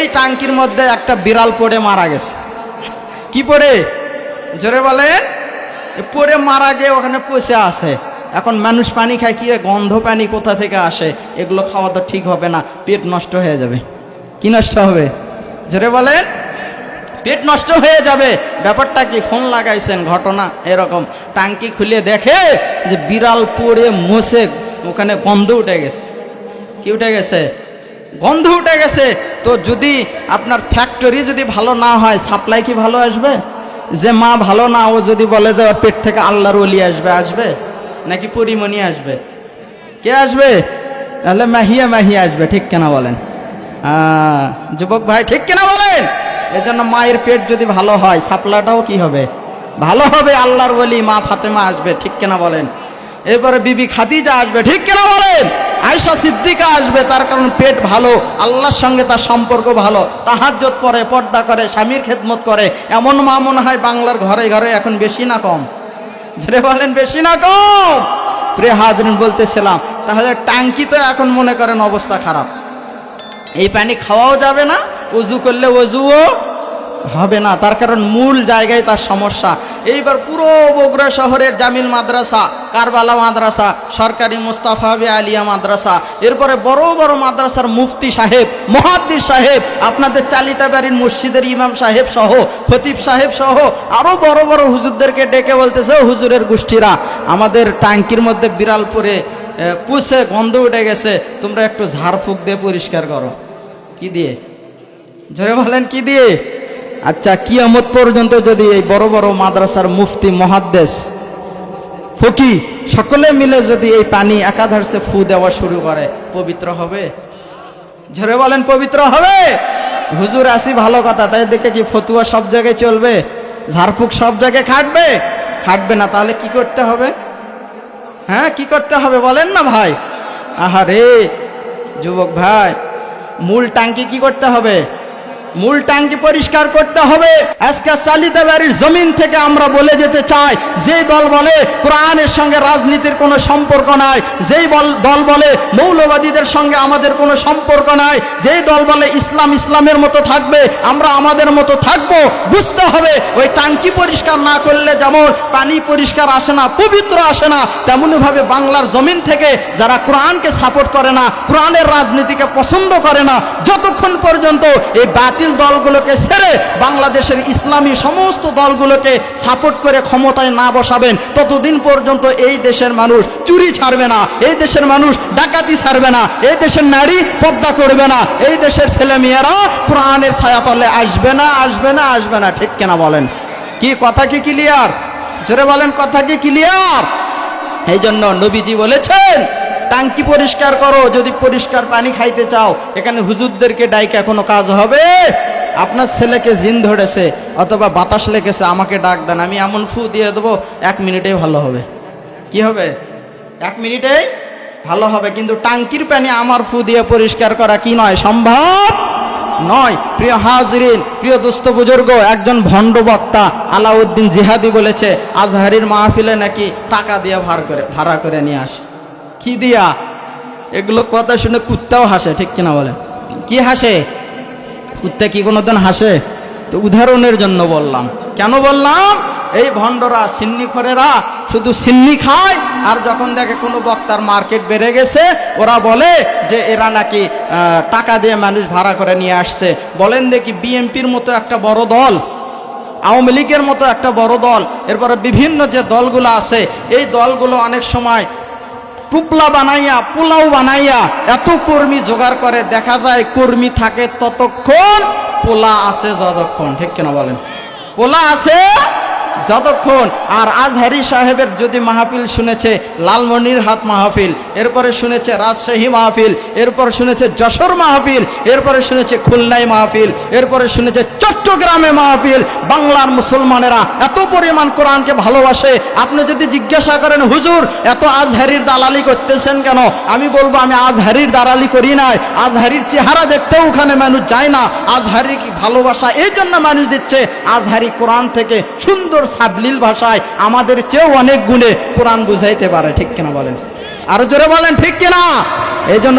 এই টাঙ্কির মধ্যে একটা বিড়াল পড়ে মারা গেছে। কি পড়ে? জোরে বলেন। এ পড়ে মারা গিয়ে ওখানে পচে আসে এখন মানুষ পানি খায় কি গন্ধ পানি কোথা থেকে আসে? এগুলো খাওয়া তো ঠিক হবে না। পেট নষ্ট হয়ে যাবে। কি নষ্ট হবে? জোরে বলেন। পেট নষ্ট হয়ে যাবে। ব্যাপারটা কি? ফোন লাগাইছেন, ঘটনা এরকম। টাঙ্কি খুলে দেখে যে বিড়াল পড়ে মোসে, ওখানে গন্ধ উঠে গেছে। কি উঠে গেছে? গন্ধ উঠে গেছে। তো যদি আপনার ফ্যাক্টরি যদি ভালো না হয় সাপ্লাই কি ভালো আসবে? যে মা ভালো না, ও যদি বলে যে পেট থেকে আল্লাহর অলি আসবে আসবে? নাকি পরিমণি আসবে? কে আসবে? তাহলে মাহিয়া মাহিয়া আসবে, ঠিক কেনা বলেন? যুবক ভাই, ঠিক কেনা বলেন? এজন্য মায়ের পেট যদি ভালো হয় সাপলাটাও কি হবে? ভালো হবে, আল্লাহর বলি মা ফাতেমা আসবে, ঠিক কেনা বলেন? এরপরে বিবি খাদিজা আসবে, ঠিক কেনা বলেন? আয়সা সিদ্দিকা আসবে, তার কারণ পেট ভালো, আল্লাহর সঙ্গে তার সম্পর্ক ভালো তাহার তাহাজ্জত পরে, পর্দা করে, স্বামীর খেদমত করে। এমন মা মনে হয় বাংলার ঘরে ঘরে এখন বেশি না কম। যেটা বলেন, বেশি না কম? প্রিয় হাজরিন, বলতেছিলাম, তাহলে টাঙ্কি তো এখন মনে করেন অবস্থা খারাপ। এই পানি খাওয়াও যাবে না, উজু করলে অজুও হবে না, তার কারণ মূল জায়গায় তার সমস্যা। এইবার পুরো বগুড়া শহরের জামিল মাদ্রাসা, কারবালা মাদ্রাসা, সরকারি মুস্তাফাবি আলিয়া মাদ্রাসা, এরপরে বড় বড় মাদ্রাসার মুফতি সাহেব, মহাদ্দিস সাহেব, আপনাদের চালিতা বাড়ির মসজিদের ইমাম সাহেব সহ, খতিব সাহেব সহ, আরও বড় বড় হুজুরদেরকে ডেকে বলতেছে হুজুরের গোষ্ঠীরা, আমাদের ট্যাঙ্কির মধ্যে বিড়াল পরে পুষে গন্ধ উঠে গেছে, তোমরা একটু ঝাড়ফুঁক দিয়ে পরিষ্কার করো। কি দিয়ে? জোরে বলেন, কি দিয়ে? আচ্ছা কিয়ামত পর্যন্ত যদি এই বড় বড় মাদ্রাসার মুফতি, মহাদ্দেশ, ফকি, সকলে মিলে যদি এই পানি একাধারসে ফু দেওয়া শুরু করে, পবিত্র হবে? ঝরে বলেন, পবিত্র হবে? হুজুর, আসি ভালো কথা, তাই দেখে কি ফতুয়া সব জায়গায় চলবে? ঝাড়ফুঁক সব জায়গায় খাটবে? খাটবে না, তাহলে কি করতে হবে? হ্যাঁ কি করতে হবে বলেন না ভাই? আহারে, যুবক ভাই, মূল টাঙ্কি কি করতে হবে? মূল টাঙ্কি পরিষ্কার করতে হবে। আজকে চালিতে বাড়ির জমিন থেকে আমরা বলে যেতে চাই যে দল বলে কোরআনের সঙ্গে রাজনীতির কোনো সম্পর্ক নাই, যেই দল বলে মৌলবাদীদের সঙ্গে আমাদের কোনো সম্পর্ক নাই, যেই দল বলে ইসলাম ইসলামের মতো থাকবে, আমরা আমাদের মতো থাকব, বুঝতে হবে, ওই টাঙ্কি পরিষ্কার না করলে যেমন পানি পরিষ্কার আসে না, পবিত্র আসে না তেমনি ভাবে বাংলার জমিন থেকে যারা কোরআনকে সাপোর্ট করে না, কোরআনের রাজনীতিকে পছন্দ করে না, যতক্ষণ পর্যন্ত এই বাতিল দলগুলোকে ছেড়ে বাংলাদেশের ইসলামী সমস্ত দলগুলোকে সাপোর্ট করে ক্ষমতায় না বসাবেন। ততদিন পর্যন্ত এই দেশের মানুষ চুরি ছাড়বে না, এই দেশের মানুষ ডাকাতি ছাড়বে না, এই দেশের নারী পদ্মা করবে না, এই দেশের ছেলে মেয়েরা কোরআনের ছায়াতলে আসবে না আসবে না আসবে না। ঠিক কেনা বলেন? কি কথা কি ক্লিয়ার জোরে বলেন, কথা কি ক্লিয়ার এই জন্য নবীজি বলেছেন টাঙ্কি পরিষ্কার করো, যদি পরিষ্কার পানি খাইতে চাও, এখানে হুজুরদেরকে ডাইকা কোনো কাজ হবে। আপনার ছেলেকে জিন ধরেছে, অথবা বাতাস লেগেছে, আমাকে ডাক দেন, আমি এমন ফু দিয়ে দেবো, এক মিনিটেই ভালো হবে। কি হবে? এক মিনিটেই ভালো হবে, কিন্তু টাঙ্কির পানি আমার ফু দিয়ে পরিষ্কার করা কি নয়, সম্ভব নয়। প্রিয় হাজরিন, প্রিয় দুস্থ বুজুর্গ, একজন ভণ্ড বক্তা আলাউদ্দিন জিহাদি বলেছে, আজহারির মাহফিলে নাকি টাকা দিয়ে ভাড়া করে ভাড়া করে নিয়ে আসে। কি দিয়া? এগুলো কথা শুনে কুত্তাও হাসে, ঠিক কিনা বলে? কি হাসে? কুত্তা কি কোনোদিন হাসে? তো উদাহরণের জন্য বললাম। কেন বললাম? এই ভণ্ডরা সিন্নিখরেরা শুধু সিন্নি খায়, আর যখন দেখে কোনো বক্তার মার্কেট বেড়ে গেছে, ওরা বলে যে এরা নাকি টাকা দিয়ে মানুষ ভাড়া করে নিয়ে আসছে। বলেন দেখি বিএমপির মতো একটা বড় দল, আওয়ামী লীগের মতো একটা বড় দল, এরপরে বিভিন্ন যে দলগুলো আছে, এই দলগুলো অনেক সময় টুপলা বানাইয়া, পোলাও বানাইয়া, এত কর্মী জোগাড় করে, দেখা যায় কর্মী থাকে ততক্ষণ পোলা আছে যতক্ষণ। ঠিক কেন বলেন? পোলা আছে যতক্ষণ আর আজহারি সাহেবের যদি মাহফিল শুনেছে লালমনির হাত মাহফিল, এরপরে শুনেছে রাজশাহী মাহফিল, এরপর শুনেছে যশোর মাহফিল, এরপরে শুনেছে খুলনাই মাহফিল, এরপরে শুনেছে চট্টগ্রামে মাহফিল, বাংলার মুসলমানেরা এত পরিমাণ কোরআনকে ভালোবাসে। আপনি যদি জিজ্ঞাসা করেন, হুজুর, এত আজহারির দালালি করতেছেন কেন? আমি বলব, আমি আজহারির দালালি করি নাই। আজহারির চেহারা দেখতেও ওখানে মানুষ যায় না। আজহারি ভালোবাসা? এই জন্য মানুষ দিচ্ছে, আজহারি কোরআন থেকে সুন্দর সাবলীল ভাষায় আমাদের চেয়েও অনেক গুণে কোরআন বুঝাইতে পারে, ঠিক কিনা বলেন? আরও জোরে বলেন, ঠিক কিনা? এই জন্য